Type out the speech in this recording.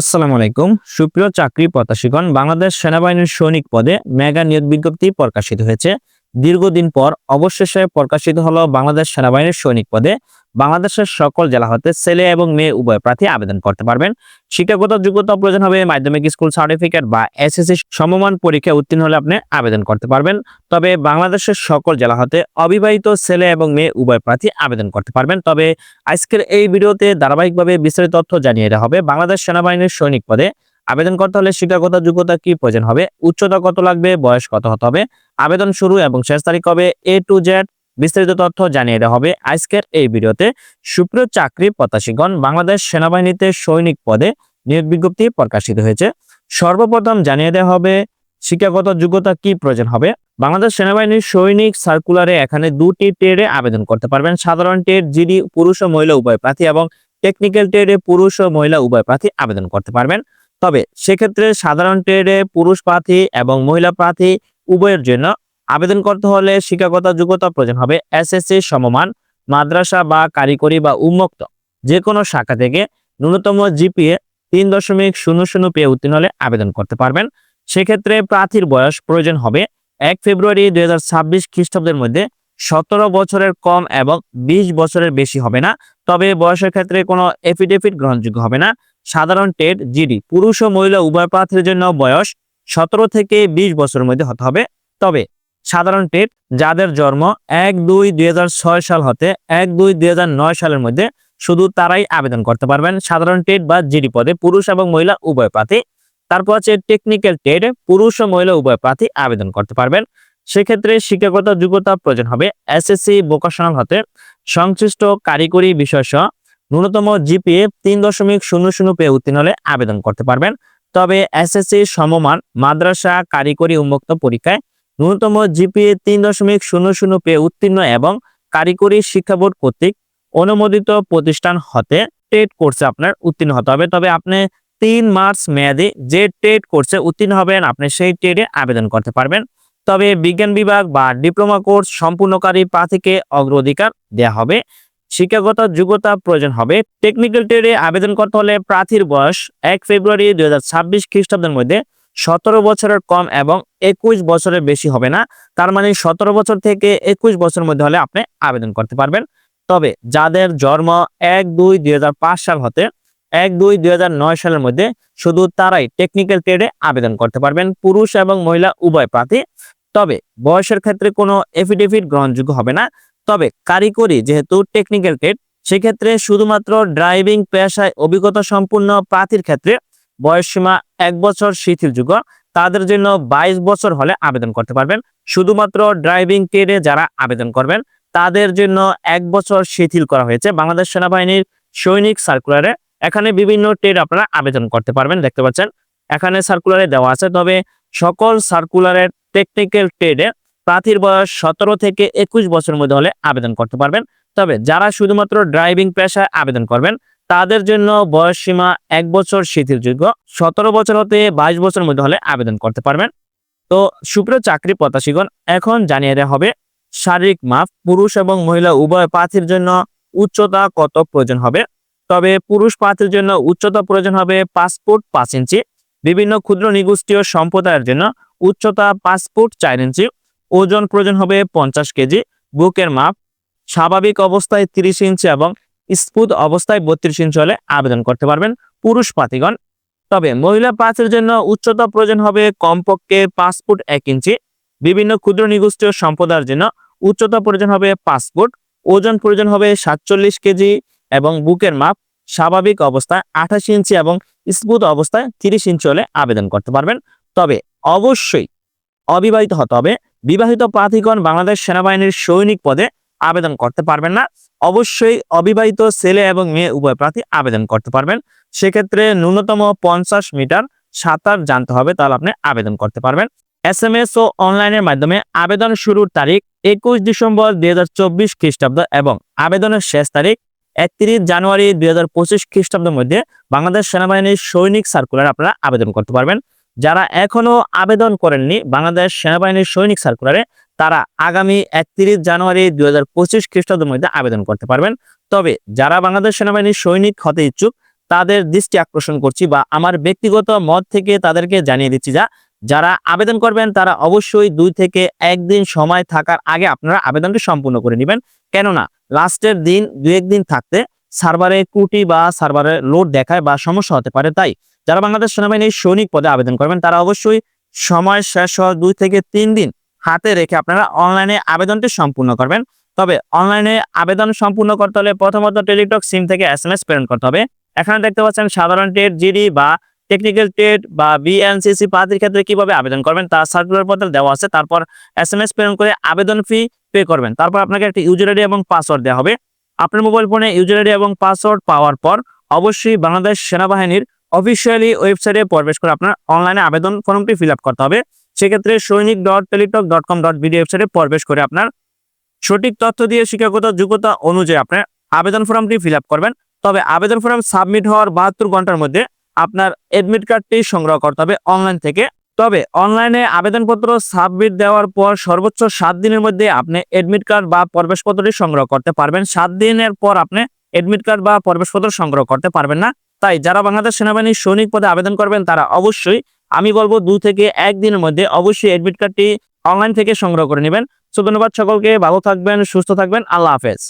আসসালামু আলাইকুম। সুপ্রিয় চাকরি প্রত্যাশীগণ বাংলাদেশ সেনাবাহিনীর সৈনিক পদে মেগা নিয়োগ বিজ্ঞপ্তি প্রকাশিত হয়েছে। দীর্ঘদিন পর অবশেষে প্রকাশিত হলো বাংলাদেশ সেনাবাহিনীর সৈনিক পদে। বাংলাদেশের সকল জেলা হতে ছেলে এবং মেয়ে উভয় প্রার্থী আবেদন করতে পারবেন। শিক্ষাগত যোগ্যতা প্রয়োজন হবে মাধ্যমিক স্কুল সার্টিফিকেট বা এসএসসি সমমান পরীক্ষায় উত্তীর্ণ হলে আপনি আবেদন করতে পারবেন। তবে বাংলাদেশের সকল জেলা হতে অবিবাহিত ছেলে এবং মেয়ে উভয় প্রার্থী আবেদন করতে পারবেন। তবে আজকের এই ভিডিওতে ধারাবাহিকভাবে বিস্তারিত তথ্য জানিয়ে দেওয়া হবে। বাংলাদেশ সেনাবাহিনীর সৈনিক পদে আবেদন করতে হলে শিক্ষাগত যোগ্যতা কি প্রয়োজন হবে? উচ্চতা কত লাগবে? বয়স কত হতে হবে? আবেদন শুরু এবং শেষ তারিখ হবে এ টু জেড বিস্তারিত তথ্য জানিয়ে দেওয়া হবে আজকের এই ভিডিওতে। সুপ্রিয় চাকরি প্রত্যাশীগণ, বাংলাদেশ সেনাবাহিনীতে সৈনিক পদে নিয়োগ বিজ্ঞপ্তি প্রকাশিত হয়েছে। সর্বপ্রথম জানিয়ে দেওয়া হবে, শিক্ষাগত যোগ্যতা কি প্রয়োজন হবে? বাংলাদেশ সেনাবাহিনীর সৈনিক সার্কুলারে এখানে দুটি ট্রেডে আবেদন করতে পারবেন। সাধারণ ট্রেড জিডি, পুরুষ ও মহিলা উভয় প্রার্থী এবং টেকনিক্যাল ট্রেডে পুরুষ ও মহিলা উভয় প্রার্থী আবেদন করতে পারবেন। তবে সেক্ষেত্রে সাধারণ ট্রেডে পুরুষ প্রার্থী এবং মহিলা প্রার্থী উভয়ের জন্য আবেদন করতে হলে শিক্ষাগত যোগ্যতা প্রয়োজন হবে এসএসসি সমমান, মাদ্রাসা বা কারিগরি বা উন্মুক্ত। যে কোনো শাখা থেকে ন্যূনতম জিপিএ তিন দশমিক শূন্য শূন্য পেয়ে উত্তীর্ণ হলে আবেদন করতে পারবেন। সেক্ষেত্রে প্রার্থীর বয়স প্রয়োজন হবে এক ফেব্রুয়ারি দুই হাজার ছাব্বিশ খ্রিস্টাব্দের মধ্যে সতেরো বছরের কম এবং বিশ বছরের বেশি হবে না। তবে বয়সের ক্ষেত্রে কোনো এফিডেভিট গ্রহণযোগ্য হবে না। সাধারণ টেট জিডি। পুরুষ ও মহিলা উভয় প্রার্থীর জন্য বয়স সতেরো থেকে বিশ বছরের মধ্যে হতে হবে। তবে সাধারণ টেট যাদের জন্ম এক দুই দুই সাল হতে এক দুই দুই সালের মধ্যে শুধু তারাই আবেদন করতে পারবেন সাধারণ টেট বা জিডি পদে পুরুষ এবং মহিলা উভয় প্রার্থী। তারপর হচ্ছে টেকনিক্যাল টেট, পুরুষ ও মহিলা উভয় প্রার্থী আবেদন করতে পারবেন। সেক্ষেত্রে শিক্ষাগত যোগ্যতা প্রয়োজন হবে। এসএসসি ভোকেশনাল হতে সংশ্লিষ্ট কারিগরি বিষয় সহ ন্যূনতম জিপিএ তিন দশমিক শূন্য শূন্য পেয়ে উত্তীর্ণ হলে আবেদন করতে পারবেন। তবে এসএসসি সমমান মাদ্রাসা কারিগরি উন্মুক্ত পরীক্ষায় ন্যূনতম জিপিএ তিন দশমিক শূন্য শূন্য পেয়ে উত্তীর্ণ এবং কারিগরি শিক্ষা বোর্ড কর্তৃক অনুমোদিত প্রতিষ্ঠান হতে টেট কোর্সে আপনার উত্তীর্ণ হতে হবে। তবে আপনি তিন মার্চ মেয়াদে যে টেট কোর্সে উত্তীর্ণ হবেন, আপনি সেই টেটে আবেদন করতে পারবেন। তবে বিজ্ঞান বিভাগ বা ডিপ্লোমা কোর্স সম্পূর্ণকারী প্রার্থীকে অগ্রাধিকার দেওয়া হবে। শিক্ষাগত যোগ্যতা প্রয়োজন হবে। টেকনিক্যাল ট্রেডে আবেদন করতে হলে প্রার্থীর বয়স এক ফেব্রুয়ারি দুই হাজার ছাব্বিশ খ্রিস্টাব্দের মধ্যে সতেরো বছরের কম এবং একুশ বছরের বেশি হবে না। তার মানে সতেরো বছর থেকে একুশ বছরের মধ্যে হলে আপনি আবেদন করতে পারবেন। তবে যাদের জন্ম এক দুই দুই সাল হতে এক দুই দুই সালের মধ্যে শুধু তারাই টেকনিক্যাল ট্রেডে আবেদন করতে পারবেন, পুরুষ এবং মহিলা উভয় প্রার্থী। তবে বয়সের ক্ষেত্রে কোনো এফিডেভিট গ্রহণযোগ্য হবে না। তবে কারিগরি যেহেতু টেকনিক্যাল ট্রেড সেক্ষেত্রে শুধুমাত্র ড্রাইভিং পেশায় অভিজ্ঞতা সম্পূর্ণ প্রার্থীর ক্ষেত্রে বয়সসীমা এক বছর শিথিলযোগ্য। তাদের জন্য বাইশ বছর হলে আবেদন করতে পারবেন। শুধুমাত্র ড্রাইভিং ট্রেডে যারা আবেদন করবেন, তাদের জন্য এক বছর শিথিল করা হয়েছে বাংলাদেশ সেনাবাহিনীর সৈনিক সার্কুলারে এখানে বিভিন্ন ট্রেড আপনারা আবেদন করতে পারবেন, দেখতে পাচ্ছেন। এখানে সার্কুলারে দেওয়া আছে, তবে সকল সার্কুলারের টেকনিক্যাল ট্রেডে প্রার্থীর বয়স সতেরো থেকে একুশ বছরের মধ্যে হলে আবেদন করতে পারবেন। তবে যারা শুধুমাত্র ড্রাইভিং পেশায় আবেদন করবেন, তাদের জন্য বয়স সীমা এক বছর শিথিলযোগ্য, সতেরো বছর হতে বাইশ বছরের মধ্যে হলে আবেদন করতে পারবেন। তো সুপ্রিয় চাকরি প্রত্যাশীগণ, এখন জানিয়ে দেওয়া হবে, শারীরিক মাপ, পুরুষ এবং মহিলা উভয় প্রার্থীর জন্য উচ্চতা কত প্রয়োজন হবে? তবে পুরুষ প্রার্থীর জন্য উচ্চতা প্রয়োজন হবে পাঁচ ফুট পাঁচ ইঞ্চি। বিভিন্ন ক্ষুদ্র নিগোষ্ঠীয় সম্প্রদায়ের জন্য উচ্চতা পাঁচ ফুট চার ইঞ্চি। ওজন প্রয়োজন হবে পঞ্চাশ কেজি, বুকের মাপ স্বাভাবিক অবস্থায় তিরিশ ইঞ্চি এবং স্পুত অবস্থায় বত্রিশ ইঞ্চি হলে আবেদন করতে পারবেন পুরুষ প্রার্থীগণ তবে মহিলা প্রার্থীর জন্য উচ্চতা প্রয়োজন হবে কমপক্ষে পাঁচ ফুট এক ইঞ্চি। বিভিন্ন ক্ষুদ্র নিগোষ্ঠীয় সম্প্রদায়ের জন্য উচ্চতা প্রয়োজন হবে পাঁচ ফুট, ওজন প্রয়োজন হবে সাতচল্লিশ কেজি এবং বুকের মাপ স্বাভাবিক অবস্থায় আঠাশ ইঞ্চি এবং স্মুথ অবস্থায় তিরিশ ইঞ্চি হলে আবেদন করতে পারবেন। তবে অবশ্যই অবিবাহিত হতে হবে বিবাহিত প্রার্থীগণ বাংলাদেশ সেনাবাহিনীর সৈনিক পদে আবেদন করতে পারবেন না। অবশ্যই অবিবাহিত ছেলে এবং মেয়ে উভয় প্রার্থী আবেদন করতে পারবেন। সেক্ষেত্রে ন্যূনতম পঞ্চাশ মিটার সাঁতার জানতে হবে, তাহলে আপনি আবেদন করতে পারবেন। এস এম এস ও অনলাইনের মাধ্যমে আবেদন শুরুর তারিখ একুশ ডিসেম্বর দুই হাজার চব্বিশ খ্রিস্টাব্দ এবং আবেদনের শেষ তারিখ একত্রিশ জানুয়ারি দুই হাজার পঁচিশ খ্রিস্টাব্দের মধ্যে বাংলাদেশ সেনাবাহিনীর সৈনিক সার্কুলার আপনারা আবেদন করতে পারবেন। যারা এখনও আবেদন করেননি বাংলাদেশ সেনাবাহিনীর সৈনিক সার্কুলারে, তারা আগামী একত্রিশ জানুয়ারি দুই হাজার পঁচিশ খ্রিস্টাব্দের মধ্যে আবেদন করতে পারবেন। তবে যারা বাংলাদেশ সেনাবাহিনীর সৈনিক হতে ইচ্ছুক, তাদের দৃষ্টি আকর্ষণ করছি বা আমার ব্যক্তিগত মত থেকে তাদেরকে জানিয়ে দিচ্ছি যা, যারা আবেদন করবেন তারা অবশ্যই দুই থেকে একদিন সময় থাকার আগে আপনারা আবেদনটি সম্পূর্ণ করে নেবেন। কেননা, লাস্টের দিন দু একদিন থাকতে সার্ভারে ত্রুটি বা সার্ভারে লোড দেখায় বা সমস্যা হতে পারে, তাই যারা বাংলাদেশ সেনাবাহিনীর সৈনিক পদে আবেদন করবেন, তারা অবশ্যই সময় শেষ হওয়ার দুই থেকে তিন দিন হাতে রেখে আপনারা অনলাইনে আবেদনটি সম্পূর্ণ করবেন। তবে অনলাইনে আবেদন সম্পূর্ণ করতে হলে প্রথমত টেলিটক সিম থেকে এস এম এস প্রেরণ করতে হবে। এখানে দেখতে পাচ্ছেন সাধারণ টেট, জিডি বা টেকনিক্যাল টেট বা বিএনসিসি প্রার্থীর ক্ষেত্রে কীভাবে আবেদন করবেন তার সার্কুলার পত্র দেওয়া আছে। তারপর এস এম এস প্রেরণ করে আবেদন ফি পে করবেন। তারপর আপনাকে একটা ইউজার আইডি এবং পাসওয়ার্ড দেওয়া হবে। আপনার মোবাইল ফোনে ইউজার আইডি এবং পাসওয়ার্ড পাওয়ার পর অবশ্যই বাংলাদেশ সেনাবাহিনীর অফিসিয়ালি ওয়েবসাইটে প্রবেশ করে আপনার অনলাইনে আবেদন ফর্মটি ফিল করতে হবে। সেক্ষেত্রে Sainik dot Teletalk dot com dot BD ওয়েবসাইটে প্রবেশ করে আপনার সঠিক তথ্য দিয়ে শিক্ষাগত যোগ্যতা অনুযায়ী আপনার আবেদন ফর্মটি ফিল করবেন। তবে আবেদন ফর্ম সাবমিট হওয়ার বাহাত্তর ঘণ্টার মধ্যে আপনার এডমিট কার্ডটি সংগ্রহ করতে হবে অনলাইন থেকে। তবে অনলাইনে আবেদনপত্র সাবমিট দেওয়ার পর সর্বোচ্চ সাত দিনের মধ্যে আপনি এডমিট কার্ড বা প্রবেশপত্রটি সংগ্রহ করতে পারবেন। সাত দিনের পর আপনি এডমিট কার্ড বা প্রবেশপত্র সংগ্রহ করতে পারবেন না। তাই যারা বাংলাদেশ সেনাবাহিনীর সৈনিক পদে আবেদন করবেন, তারা অবশ্যই আমি বলব দু থেকে একদিনের মধ্যে অবশ্যই এডমিট কার্ডটি অনলাইন থেকে সংগ্রহ করে নেবেন। সো ধন্যবাদ সকলকে, ভালো থাকবেন, সুস্থ থাকবেন, আল্লাহ হাফেজ।